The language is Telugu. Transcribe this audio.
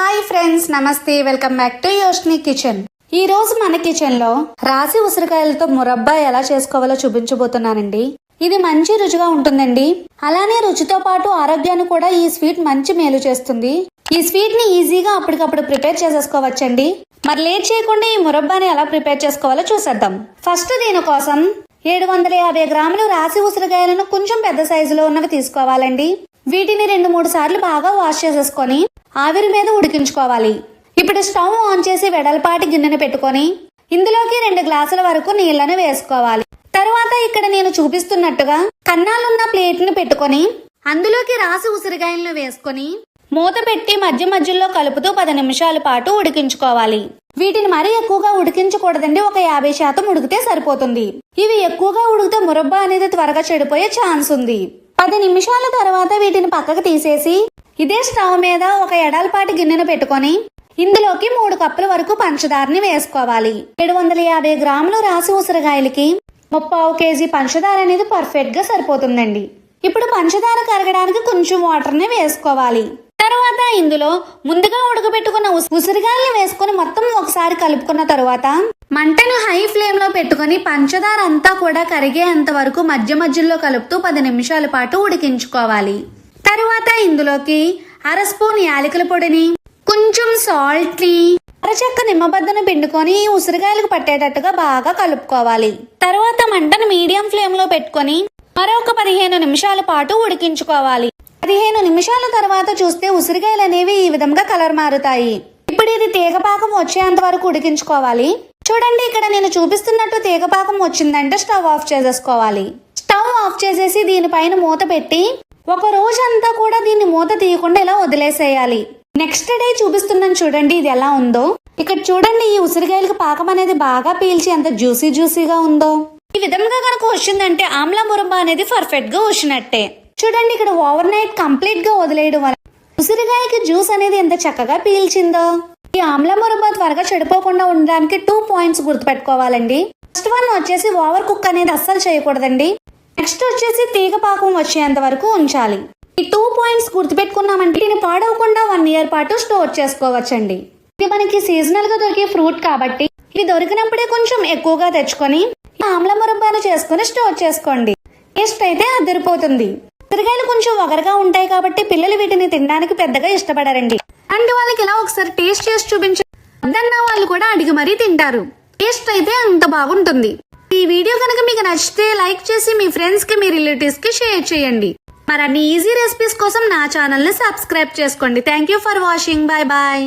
హాయ్ ఫ్రెండ్స్ నమస్తే welcome back to Yoshni kitchen. ఈ రోజు మన కిచెన్లో రాసి ఉసిరికాయలతో మురబ్బా ఎలా చేసుకోవాలో చూపించబోతున్నానండి. ఇది మంచి రుచిగా ఉంటుందండి. అలానే రుచితో పాటు ఆరోగ్యాన్ని కూడా ఈ స్వీట్ మంచి మేలు చేస్తుంది. ఈ స్వీట్ని ఈజీగా అప్పటికప్పుడు ప్రిపేర్ చేసేసుకోవచ్చండి. మరి లేట్ చేయకుండా ఈ మురబ్బాని ఎలా ప్రిపేర్ చేసుకోవాలో చూసేద్దాం. ఫస్ట్ దీనికోసం ఏడు వందల యాభై గ్రాములు రాసి ఉసిరికాయలను కొంచెం పెద్ద సైజులో ఉన్నవి తీసుకోవాలండి. వీటిని రెండు మూడు సార్లు బాగా వాష్ చేసేసుకొని ఆవిరి మీద ఉడికించుకోవాలి. ఇప్పుడు స్టవ్ ఆన్ చేసి వెడల్పాటి గిన్నెను పెట్టుకొని ఇందులోకి రెండు గ్లాసుల వరకు నీళ్ళను వేసుకోవాలి. తరువాత ఇక్కడ నేను చూపిస్తున్నట్టుగా కన్నాలున్న ప్లేట్ని పెట్టుకొని అందులోకి రాసి ఉసిరికాయలను వేసుకొని మూత పెట్టి మధ్య మధ్యలో కలుపుతూ పది నిమిషాల పాటు ఉడికించుకోవాలి. వీటిని మరీ ఎక్కువగా ఉడికించకూడదండి. ఒక యాభై శాతం ఉడికితే సరిపోతుంది. ఇవి ఎక్కువగా ఉడికితే మురబ్బా అనేది త్వరగా చెడిపోయే ఛాన్స్ ఉంది. పది నిమిషాల తర్వాత వీటిని పక్కకు తీసేసి ఇదే స్టవ్ మీద ఒక ఎడాలపాటి గిన్నెను పెట్టుకొని ఇందులోకి మూడు కప్పుల వరకు పంచదారని వేసుకోవాలి. ఏడు వందల యాభై గ్రాములు రాసి ఉసిరికాయలకి ముప్పావు కేజీ పంచదార అనేది పర్ఫెక్ట్గా సరిపోతుందండి. ఇప్పుడు పంచదార కరగడానికి కొంచెం వాటర్ని వేసుకోవాలి. తర్వాత ఇందులో ముందుగా ఉడకబెట్టుకున్న ఉస్- వేసుకుని వేసుకొని మొత్తం ఒకసారి కలుపుకున్న తర్వాత మంటను హై ఫ్లేమ్లో పెట్టుకొని పంచదార అంతా కూడా కరిగేంత వరకు మధ్య మధ్యలో కలుపుతూ పది నిమిషాల పాటు ఉడికించుకోవాలి. తరువాత ఇందులోకి అర స్పూన్ యాలకుల పొడిని కొంచెం సాల్ట్ని అరచక్క నిమ్మబద్దను పిండుకొని ఉసిరికాయలకు పట్టేటట్టుగా బాగా కలుపుకోవాలి. తర్వాత మంటను మీడియం ఫ్లేమ్లో పెట్టుకొని మరొక పదిహేను నిమిషాల పాటు ఉడికించుకోవాలి. పదిహేను నిమిషాల తర్వాత చూస్తే ఉసిరికాయలు అనేవి ఈ విధంగా కలర్ మారుతాయి. ఇప్పుడు ఇది తీగపాకం వచ్చేంత వరకు ఉడికించుకోవాలి. చూడండి ఇక్కడ నేను చూపిస్తున్నట్టు తీగపాకం వచ్చిందంటే స్టవ్ ఆఫ్ చేసేసుకోవాలి. స్టవ్ ఆఫ్ చేసేసి దీనిపైన మూత పెట్టి ఒక రోజంతా కూడా దీన్ని మూత తీయకుండా ఇలా వదిలేసేయాలి. నెక్స్ట్ డే చూపిస్తున్నాను చూడండి ఇది ఎలా ఉందో. ఇక్కడ చూడండి ఈ ఉసిరికాయలకు పాకం అనేది బాగా పీల్చి ఎంత జ్యూసీ జ్యూసీగా ఉందో. ఈ విధంగా కనుక వచ్చిందంటే ఆమ్లా మురంబ అనేది పర్ఫెక్ట్గా వచ్చినట్టే. చూడండి ఇక్కడ ఓవర్ నైట్ కంప్లీట్గా వదిలేయడం వల్ల ఉసిరికాయకి జ్యూస్ అనేది ఎంత చక్కగా పీల్చిందో. ఈ ఆమ్ల మురంబ త్వరగా చెడిపోకుండా ఉండడానికి టూ పాయింట్స్ గుర్తుపెట్టుకోవాలండి. ఫస్ట్ వన్ వచ్చేసి ఓవర్ కుక్ అనేది అస్సలు చేయకూడదండి. నెక్స్ట్ వచ్చేసి తీగ పాకం వచ్చేంత వరకు ఉంచాలి. ఈ టూ పాయింట్స్ గుర్తుపెట్టుకున్నామంటే దీన్ని పాడవకుండా వన్ ఇయర్ పాటు స్టోర్ చేసుకోవచ్చండి. ఇది మనకి సీజనల్గా దొరికే ఫ్రూట్ కాబట్టి ఇది దొరికినప్పుడే కొంచెం ఎక్కువగా తెచ్చుకొని ఆమ్ల మురబ్బాలు చేసుకొని స్టోర్ చేసుకోండి. టేస్ట్ అయితే అదిరిపోతుంది కూరగాయలు కొంచెం వగరగా ఉంటాయి కాబట్టి పిల్లలు వీటిని తినడానికి పెద్దగా ఇష్టపడరండి. అండ్ వాళ్ళకి ఇలా ఒకసారి టేస్ట్ చేసి చూపించ. వాళ్ళు కూడా అడిగి మరీ తింటారు. టేస్ట్ అయితే అంత బాగుంటుంది. ఈ వీడియో కనుక మీకు నచ్చితే లైక్ చేసి మీ ఫ్రెండ్స్కి మీ రిలేటివ్స్కి షేర్ చేయండి. మరి అన్ని ఈజీ రెసిపీస్ కోసం నా ఛానల్ని సబ్స్క్రైబ్ చేసుకోండి. Thank you for watching. Bye bye.